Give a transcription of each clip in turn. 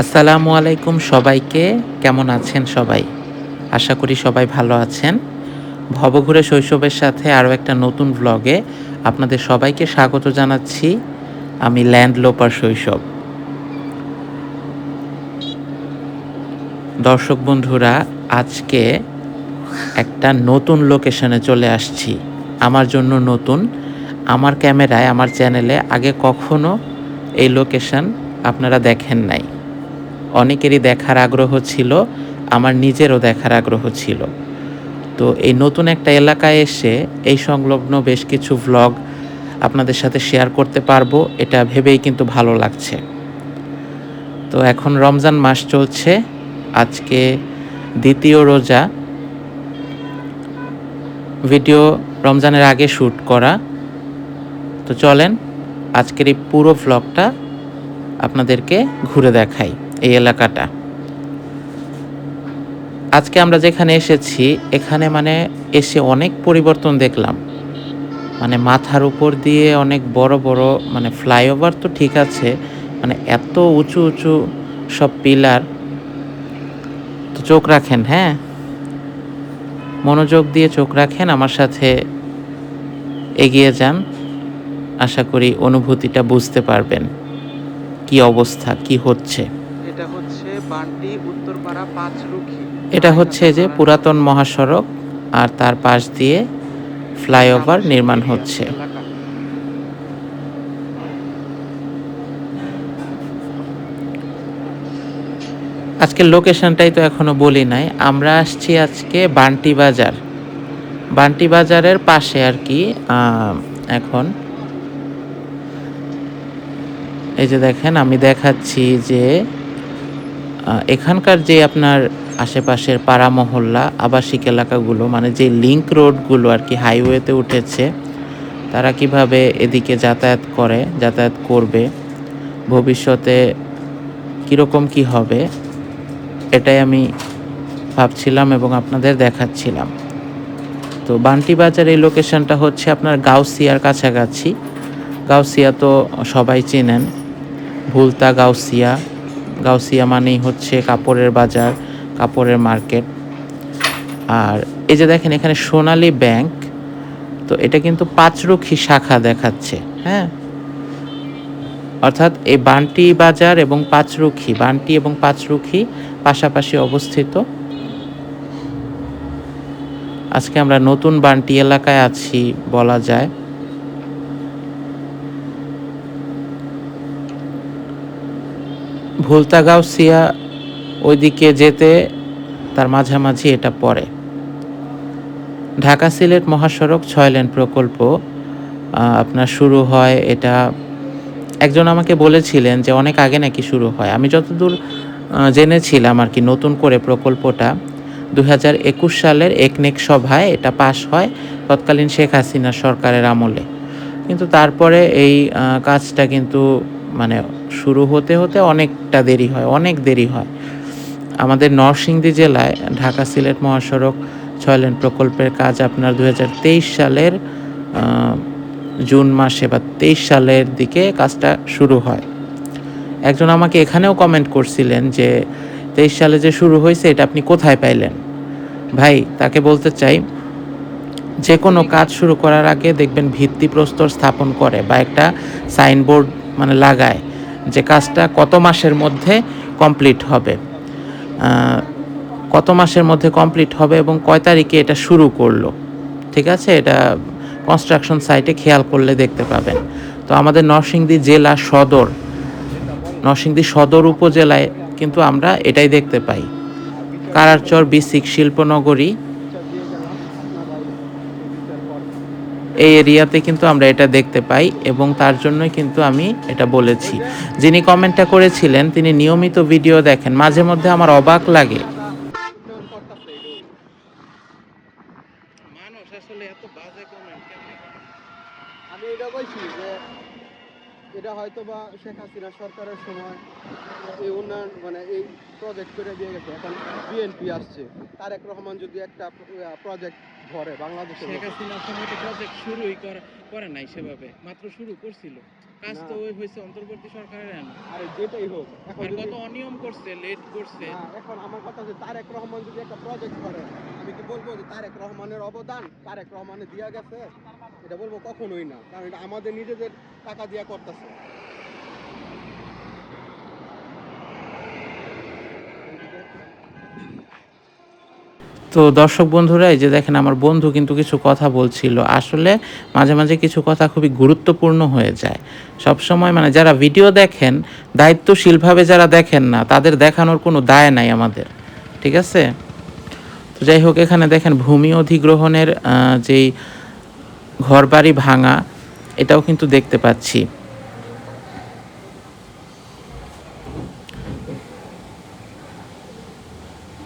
আসসালামু আলাইকুম সবাইকে। কেমন আছেন সবাই? আশা করি সবাই ভালো আছেন। ভবঘুরে শৈশবের সাথে আরও একটা নতুন ভ্লগে আপনাদের সবাইকে স্বাগত জানাচ্ছি। আমি ল্যান্ড লোপার শৈশব। দর্শক বন্ধুরা, আজকে একটা নতুন লোকেশনে চলে আসছি। আমার জন্য নতুন। আমার ক্যামেরায়, আমার চ্যানেলে আগে কখনো এই লোকেশন আপনারা দেখেন নাই। অনেকেরই দেখার আগ্রহ ছিল, আমার নিজেরও দেখার আগ্রহ ছিল। তো এই নতুন একটা এলাকায় এসে এই সংলগ্ন বেশ কিছু ভ্লগ আপনাদের সাথে শেয়ার করতে পারব, এটা ভেবেই কিন্তু ভালো লাগছে। তো এখন রমজান মাস চলছে, আজকে দ্বিতীয় রোজা। ভিডিও রমজানের আগে শ্যুট করা। তো চলেন, আজকের এই পুরো ভ্লগটা আপনাদেরকে ঘুরে দেখাই। এই এলাকাটা। আজকে আমরা যেখানে এসেছি, এখানে মানে এসে অনেক পরিবর্তন দেখলাম। মানে মাথার উপর দিয়ে অনেক বড় বড় মানে ফ্লাইওভার তো ঠিক আছে মানে এত উঁচু উঁচু সব পিলার। তো চোখ রাখেন হ্যাঁ? মনোযোগ দিয়ে চোখ রাখেন, আমার সাথে এগিয়ে যান। আশা করি অনুভূতিটা বুঝতে পারবেন। কি অবস্থা, কি হচ্ছে? এটা হচ্ছে যে পুরাতন মহাসড়ক আর তার পাশ দিয়ে ফ্লাইওভার নির্মাণ হচ্ছে। আজকের লোকেশনটাই তো এখনও বলি নাই। আমরা আসছি আজকে বান্টি বাজার। বান্টি বাজারের পাশে আর কি এখন। এই যে দেখেন, আমি দেখাচ্ছি যে এখানকার যে আপনার আশেপাশের পাড়া মহল্লা, আবাসিক এলাকাগুলো মানে যে লিংক রোডগুলো আর কি হাইওয়েতে উঠেছে, তারা কীভাবে এদিকে যাতায়াত করে, যাতায়াত করবে, ভবিষ্যতে কীরকম কি হবে, এটাই আমি ভাবছিলাম এবং আপনাদের দেখাচ্ছিলাম। তো বান্টি বাজার এই লোকেশনটা হচ্ছে আপনার গাউসিয়ার কাছাকাছি। গাউসিয়া তো সবাই চেনেন, ভুলতা গাউসিয়া। গাউসিয়া মানেই হচ্ছে কাপড়ের বাজার, কাপড়ের মার্কেট। আর এই যে দেখেন, এখানে সোনালী ব্যাংক, তো এটা কিন্তু পাঁচরুখী শাখা দেখাচ্ছে হ্যাঁ? অর্থাৎ এই বান্টি বাজার এবং পাঁচরুখী, বান্টি এবং পাঁচরুখী পাশাপাশি অবস্থিত। আজকে আমরা নতুন বান্টি এলাকায় আছি বলা যায়। ভুলতাগাউসিয়া ওইদিকে যেতে তার মাঝামাঝি এটা পড়ে। ঢাকা সিলেট মহাসড়ক ছয় লেন প্রকল্প আপনার শুরু হয় এটা একজন আমাকে বলেছিলেন যে অনেক আগে নাকি শুরু হয়। আমি যতদূর জেনেছিলাম আর কি নতুন করে প্রকল্পটা দু হাজার একুশ সালের একনেক সভায় এটা পাশ হয় তৎকালীন শেখ হাসিনা সরকারের আমলে। কিন্তু তারপরে এই কাজটা কিন্তু মানে শুরু হতে হতে অনেকটা দেরি হয়, অনেক দেরি হয়। আমাদের নরসিংদী জেলায় ঢাকা সিলেট মহাসড়ক ছয় লেন প্রকল্পের কাজ আপনার দু হাজার তেইশ সালের জুন মাসে বা তেইশ সালের দিকে কাজটা শুরু হয়। একজন আমাকে এখানেও কমেন্ট করছিলেন যে, তেইশ সালে যে শুরু হয়েছে, এটা আপনি কোথায় পাইলেন? ভাই, তাকে বলতে চাই যে কোনো কাজ শুরু করার আগে দেখবেন ভিত্তিপ্রস্তর স্থাপন করে বা একটা সাইনবোর্ড মানে লাগায়। যে কাজটা কত মাসের মধ্যে কমপ্লিট হবে। কত মাসের মধ্যে কমপ্লিট হবে এবং কয় তারিখে এটা শুরু করল। ঠিক আছে? এটা কনস্ট্রাকশন সাইটে খেয়াল করলে দেখতে পাবেন। তো আমাদের নরসিংদী জেলা সদর, নরসিংদী সদর উপজেলায় কিন্তু আমরা এটাই দেখতে পাই। কারারচর, বিসিক, শিল্পনগরী এই এরিয়াতে কিন্তু আমরা এটা দেখতে পাই এবং তার জন্যই কিন্তু আমি এটা বলেছি। যিনি কমেন্টটা করেছিলেন তিনি নিয়মিত ভিডিও দেখেন। মাঝে মধ্যে আমার অবাক লাগে। মানুষ আসলে এত বাজে কমেন্ট কেমনে করে? আমি এটা বলছি যে এটা হয়তো বা শেখ হাসিনা সরকারের সময় এই উন্নয়ন মানে এই প্রজেক্ট করে দিয়ে গেছে। এখন বিএনপি আসছে। তারেক রহমান যদি একটা প্রজেক্ট ধরে বাংলাদেশের শেখ হাসিনার সময় তো প্রজেক্ট শুরুই করে করে নাই সেভাবে মাত্র শুরু করছিল। কাজ তো ওই হয়েছে অন্তর্বর্তী সরকারের। আরে যেটাই হোক এখন কত অনিয়ম করছে লেট করছে। এখন আমার কথা হচ্ছে তারেক রহমান যদি একটা প্রজেক্ট করে আমি কি বলব যে তারেক রহমানের অবদান? তারেক রহমানের দিয়া গেছে? এটা বলব কখনোই না কারণ এটা আমাদের নিজেদের টাকা দিয়া করতেছে। তো দর্শক বন্ধুরা, এই যে দেখেন আমার বন্ধু কিন্তু কিছু কথা বলছিল। আসলে মাঝে মাঝে কিছু কথা খুবই গুরুত্বপূর্ণ হয়ে যায়। সব সময় মানে যারা ভিডিও দেখেন, দায়িত্বশীলভাবে যারা দেখেন না, তাদের দেখানোর কোনো দায় নাই আমাদের। ঠিক আছে? তো যাই হোক, এখানে দেখেন ভূমি অধিগ্রহণের যেই ঘরবাড়ি ভাঙা, এটাও কিন্তু দেখতে পাচ্ছি।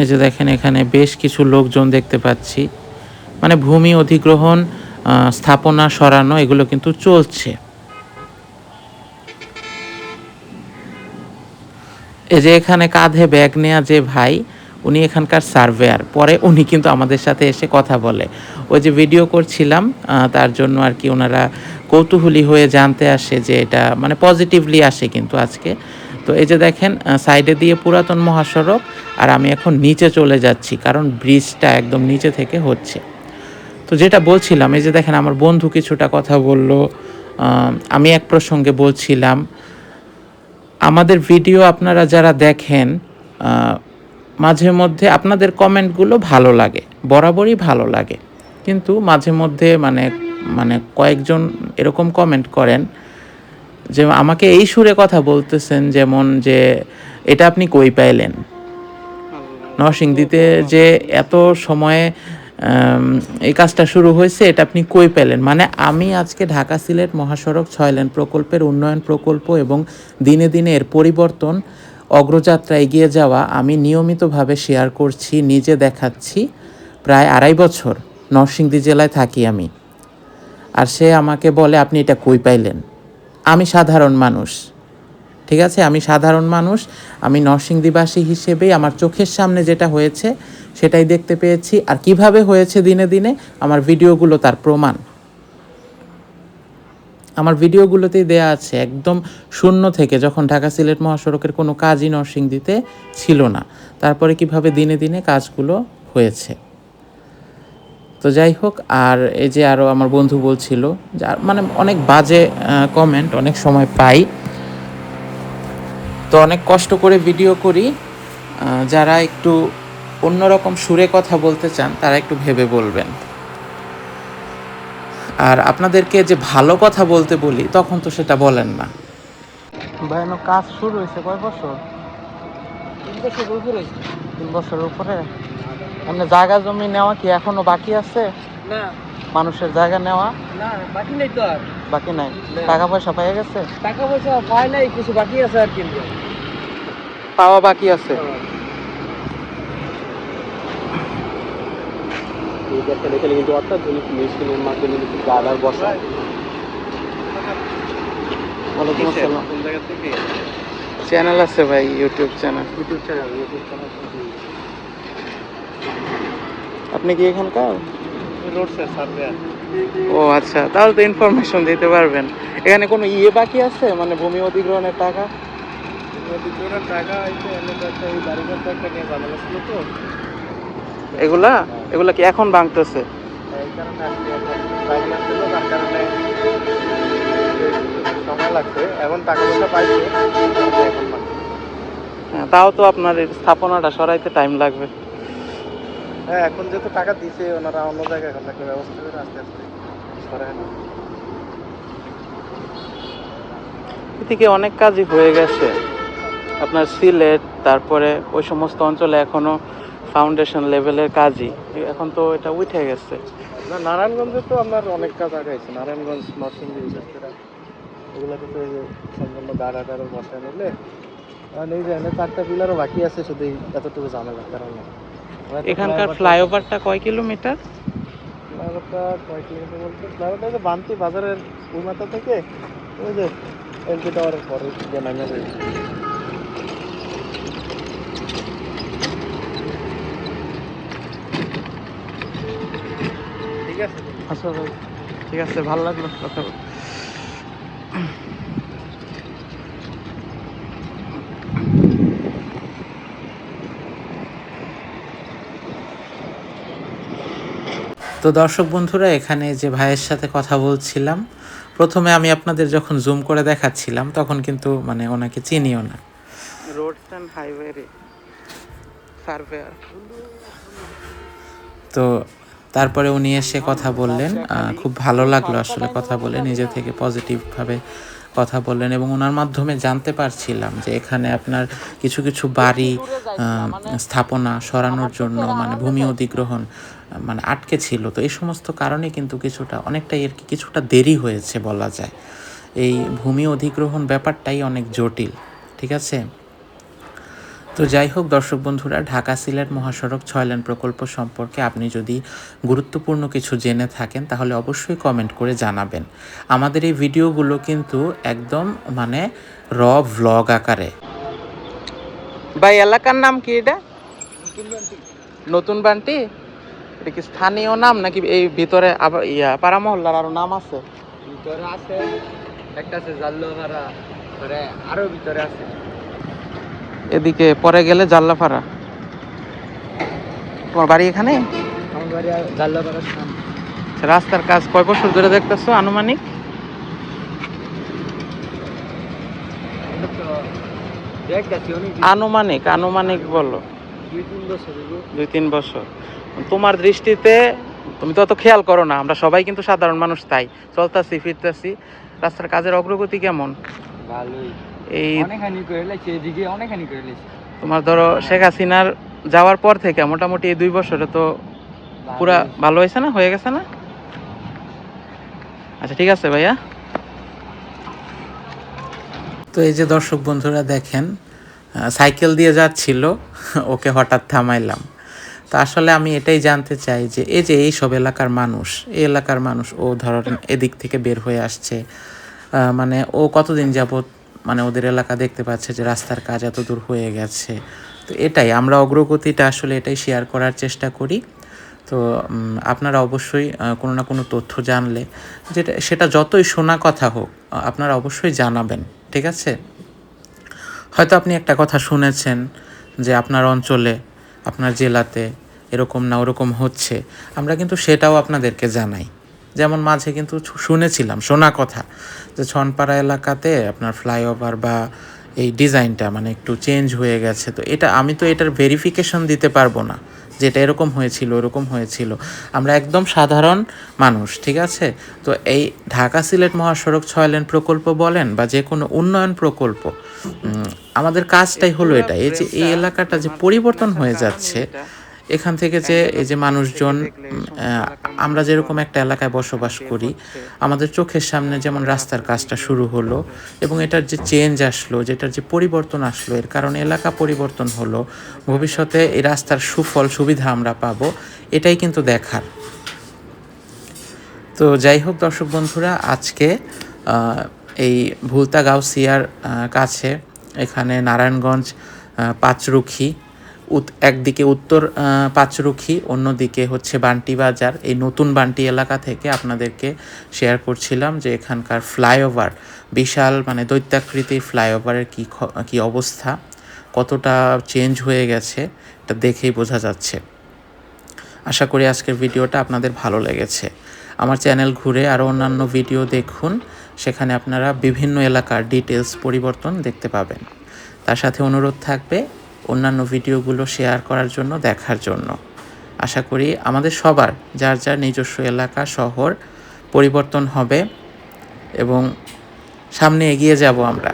এই যে দেখেন এখানে বেশ কিছু লোকজন দেখতে পাচ্ছি। মানে ভূমি অধিগ্রহণ স্থাপনা সরানো, এগুলো কিন্তু চলছে। এই যে এখানে কাঁধে ব্যাগ নেয়া যে ভাই, উনি এখানকার সার্ভেয়ার। পরে উনি কিন্তু আমাদের সাথে এসে কথা বলে। ওই যে ভিডিও করছিলাম তার জন্য আর কি ওনারা কৌতূহলী হয়ে জানতে আসে যে এটা মানে পজিটিভলি আসে কিন্তু আজকে। তো এই যে দেখেন সাইডে দিয়ে পুরাতন মহাসড়ক, আর আমি এখন নিচে চলে যাচ্ছি, কারণ ব্রিজটা একদম নিচে থেকে হচ্ছে। তো যেটা বলছিলাম, এই যে দেখেন, আমার বন্ধু কিছুটা কথা বলল আমি এক প্রসঙ্গে বলছিলাম, আমাদের ভিডিও আপনারা যারা দেখেন মাঝে মধ্যে আপনাদের কমেন্টগুলো ভালো লাগে, বরাবরই ভালো লাগে। কিন্তু মাঝে মধ্যে মানে মানে কয়েকজন এরকম কমেন্ট করেন যে আমাকে এই সুরে কথা বলতেছেন যেমন যে, এটা আপনি কই পাইলেন? নরসিংদীতে যে এত সময়ে এই কাজটা শুরু হয়েছে, এটা আপনি কই পেলেন মানে আমি আজকে ঢাকা সিলেট মহাসড়ক ছয় লেন প্রকল্পের উন্নয়ন প্রকল্প এবং দিনে দিনে এর পরিবর্তন, অগ্রযাত্রা এগিয়ে যাওয়া আমি নিয়মিতভাবে শেয়ার করছি, নিজে দেখাচ্ছি, প্রায় আড়াই বছর নরসিংদী জেলায় থাকি আমি। আর সে আমাকে বলে, আপনি এটা কই পাইলেন? আমি সাধারণ মানুষ। ঠিক আছে? আমি সাধারণ মানুষ, আমি নরসিংদীবাসী হিসেবেই আমার চোখের সামনে যেটা হয়েছে, সেটাই দেখতে পেয়েছি। আর কীভাবে হয়েছে দিনে দিনে? আমার ভিডিওগুলো তার প্রমাণ। আমার ভিডিওগুলোতেই দেয়া আছে, একদম শূন্য থেকে, যখন ঢাকা সিলেট মহাসড়কের কোনো কাজই নরসিংদীতে ছিল না। তারপরে কীভাবে দিনে দিনে কাজগুলো হয়েছে। তো যাই হোক আর এই যে আরও আমার বন্ধু বলছিল যার মানে অনেক বাজে কমেন্ট অনেক সময় পাই। তো অনেক কষ্ট করে ভিডিও করি। যারা একটু অন্যরকম সুরে কথা বলতে চান তারা একটু ভেবে বলবেন। আর আপনাদেরকে যে ভালো কথা বলতে বলি তখন তো সেটা বলেন না। কাজ শুরু হয়েছে কয় বছর? তিন বছর উপরে তিন বছরের উপরে? এমনি জায়গা জমি নেওয়া কি এখনও বাকি আছে? না। মানুষের জায়গা নেওয়া? না বাকি নেই তো আর। বাকি নাই? টাকা পয়সা পেয়ে গেছে? টাকা পয়সা পায় নাই কিছু বাকি আছে আর কিন্তু পাওয়া বাকি আছে। এই দেখেন এখানে কিন্তু অত্যাধুনিক মেশিনের মাধ্যমে কিন্তু গাদার বসা। ওয়ালাইকুম আসসালাম কোন চ্যানেল আছে ভাই YouTube channel YouTube channel YouTube channel আপনি কি এখানকার? ও আচ্ছা তাহলে তো ইনফরমেশন দিতে পারবেন। এখানে কোনো ইয়ে বাকি আছে? মানে ভূমি অধিগ্রহণের টাকা? এগুলা? এগুলা কি এখন ভাঙতেছে? তাও তো আপনার স্থাপনাটা সরাইতে টাইম লাগবে। হ্যাঁ এখন যেহেতু টাকা দিছে ওনারা অন্য জায়গায় এখন একটা ব্যবস্থা করে আস্তে আস্তে সরায় এদিকে অনেক কাজই হয়ে গেছে। আপনার সিলেট তারপরে ওই সমস্ত অঞ্চলে এখনও ফাউন্ডেশন লেভেলের কাজই। এখন তো এটা উঠে গেছে। না নারায়ণগঞ্জে তো আপনার অনেক কাজ আগাইছে। নারায়ণগঞ্জ নরসিংদী বিশেষ করে ওগুলোতে তো এই যে সম্পূর্ণ গাড়া টাড়া বসায় নিলে। আর এই যে এনে চারটা পিলারও বাকি আছে শুধু এতটুকু ঝামেলার কারণে। এখানকার ফ্লাইওভারটা কয় কিলোমিটার? ফ্লাইওভারটা কয় কিলোমিটার বলতে? ফ্লাইওভারটা যে বান্তি বাজারের ওই মাথা থেকে ওই যে এলপি টাওয়ারের পরে যে নামে ঠিক আছে? আচ্ছা ভাই ঠিক আছে ভালো লাগল কথা বলে। তো দর্শক বন্ধুরা এখানে যে ভাইয়ের সাথে কথা বলছিলাম প্রথমে আমি আপনাদের যখন জুম করে দেখাচ্ছিলাম তখন কিন্তু মানে ওনাকে চিনিও না। রোডস অ্যান্ড হাইওয়ে সার্ভেয়ার তো তারপরে উনি এসে কথা বললেন খুব ভালো লাগল আসলে কথা বলে নিজে থেকে পজিটিভভাবে কথা বললেন এবং ওনার মাধ্যমে জানতে পারছিলাম যে এখানে আপনার কিছু কিছু বাড়ি স্থাপনা সরানোর জন্য মানে ভূমি অধিগ্রহণ মানে আটকে ছিল। তো এই সমস্ত কারণে কিন্তু কিছুটা অনেকটাই আর কি কিছুটা দেরি হয়েছে বলা যায়। এই ভূমি অধিগ্রহণ ব্যাপারটাই অনেক জটিল, ঠিক আছে? তো যাই হোক দর্শক বন্ধুরা, ঢাকা সিলেট মহাসড়ক ছয় লেন প্রকল্প সম্পর্কে আপনি যদি গুরুত্বপূর্ণ কিছু জেনে থাকেন, তাহলে অবশ্যই কমেন্ট করে জানাবেন। আমাদের এই ভিডিওগুলো কিন্তু একদম মানে র ভ্লগ আকারে। ভাই, এলাকার নাম কি এটা? নতুন বান্টি? এটা কি স্থানীয় নাম নাকি এই ভিতরে আবার ইয়া পাড়া মহল্লার আরও নাম আছে? ভিতরে আছে একটা আছে জাল্লোহারা পরে আরও ভিতরে আছে। এদিকে পরে গেলে জাল্লাপাড়া। তোমার বাড়ি এখানে? আমার বাড়ি জাল্লাপাড়ার সামনে। আচ্ছা, রাস্তার কাজ কয় বছর ধরে দেখতেছো আনুমানিক? আনুমানিক আনুমানিক বলো। দুই তিন বছর। তোমার দৃষ্টিতে তুমি তো অত খেয়াল করো না আমরা সবাই কিন্তু সাধারণ মানুষ তাই। চলতাছি ফিরতাছি। রাস্তার কাজের অগ্রগতি কেমন? ভালোই। এই তোমার ধরো শেখ হাসিনার যাওয়ার পর থেকে মোটামুটি এই দুই বছরে তো পুরা ভালো হয়েছে না? হয়ে গেছে না? আচ্ছা ঠিক আছে ভাইয়া। তো এই যে দর্শক বন্ধুরা দেখেন সাইকেল দিয়ে যাচ্ছিল ওকে হঠাৎ থামাইলাম। তো আসলে আমি এটাই জানতে চাই যে এই যে এই সব এলাকার মানুষ, এই এলাকার মানুষ, ও ধরেন এদিক থেকে বের হয়ে আসছে মানে ও কতদিন যাবৎ মানে ওদের এলাকা দেখতে পাচ্ছে যে রাস্তার কাজ এত দূর হয়ে গেছে? তো এটাই, আমরা অগ্রগতিটা আসলে এটাই শেয়ার করার চেষ্টা করি। তো আপনারা অবশ্যই কোনো না কোনো তথ্য জানলে, যেটা, সেটা যতই শোনা কথা হোক আপনারা অবশ্যই জানাবেন, ঠিক আছে? হয়তো আপনি একটা কথা শুনেছেন যে আপনার অঞ্চলে আপনার জেলাতে এরকম না ওরকম হচ্ছে, আমরা কিন্তু সেটাও আপনাদেরকে জানাই। যেমন মাঝে কিন্তু শুনেছিলাম, শোনা কথা, যে ছনপাড়া এলাকাতে আপনার ফ্লাইওভার বা এই ডিজাইনটা মানে একটু চেঞ্জ হয়ে গেছে, তো এটা, আমি তো এটার ভেরিফিকেশন দিতে পারব না। যেটা এরকম হয়েছিল ওরকম হয়েছিল। আমরা একদম সাধারণ মানুষ ঠিক আছে? তো এই ঢাকা সিলেট মহাসড়ক ছয় লেন প্রকল্প বলেন বা যে কোনো উন্নয়ন প্রকল্প আমাদের কাজটাই হলো এটা এই যে এই এলাকাটা যে পরিবর্তন হয়ে যাচ্ছে এখান থেকে যে এই যে মানুষজন আমরা যেরকম একটা এলাকায় বসবাস করি, আমাদের চোখের সামনে যেমন রাস্তার কাজটা শুরু হলো এবং এটার যে চেঞ্জ আসলো, যেটার যে পরিবর্তন আসলো, এর কারণে এলাকা পরিবর্তন হলো, ভবিষ্যতে এই রাস্তার সুফল, সুবিধা আমরা পাবো, এটাই কিন্তু দেখার। তো যাই হোক দর্শক বন্ধুরা, আজকে এই ভুলতা গাউসিয়ার কাছে এখানে নারায়ণগঞ্জ পাঁচরুখি একদিকে উত্তর পাঁচরুখি, অন্যদিকে হচ্ছে বান্টি বাজার। এই নতুন বান্টি এলাকা থেকে আপনাদেরকে শেয়ার করছিলাম যে এখানকার ফ্লাইওভার বিশাল মানে দৈত্যাকৃতির ফ্লাইওভারের কী কী অবস্থা, কতটা চেঞ্জ হয়ে গেছে, এটা দেখেই বোঝা যাচ্ছে। আশা করি আজকের ভিডিওটা আপনাদের ভালো লেগেছে। আমার চ্যানেল ঘুরে আরও অন্যান্য ভিডিও দেখুন, সেখানে আপনারা বিভিন্ন এলাকার ডিটেলস পরিবর্তন দেখতে পাবেন। তার সাথে অনুরোধ থাকবে অন্যান্য ভিডিওগুলো শেয়ার করার জন্য, দেখার জন্য। আশা করি আমাদের সবার যার যার নিজস্ব এলাকা, শহর পরিবর্তন হবে এবং সামনে এগিয়ে যাব আমরা।